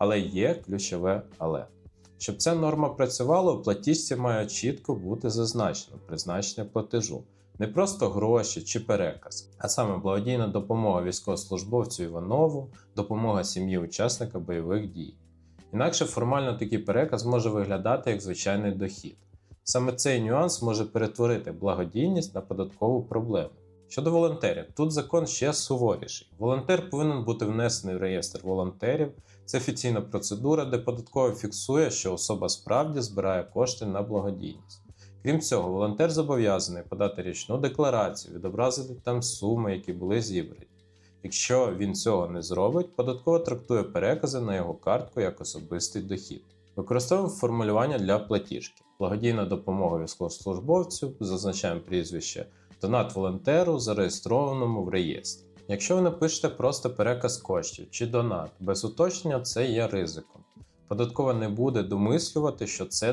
Але є ключове але. Щоб ця норма працювала, у платіжці має чітко бути зазначено призначення платежу. Не просто гроші чи переказ, а саме благодійна допомога військовослужбовцю Іванову, допомога сім'ї учасника бойових дій. Інакше формально такий переказ може виглядати як звичайний дохід. Саме цей нюанс може перетворити благодійність на податкову проблему. Щодо волонтерів, тут закон ще суворіший. Волонтер повинен бути внесений в реєстр волонтерів. Це офіційна процедура, де податково фіксує, що особа справді збирає кошти на благодійність. Крім цього, волонтер зобов'язаний подати річну декларацію, відобразити там суми, які були зібрані. Якщо він цього не зробить, податково трактує перекази на його картку як особистий дохід. Використовуємо формулювання для платіжки. Благодійна допомога військовослужбовцю, зазначаємо прізвище, донат волонтеру, зареєстрованому в реєстрі. Якщо ви напишете просто переказ коштів чи донат без уточнення, це є ризиком. Податкова не буде домислювати, що це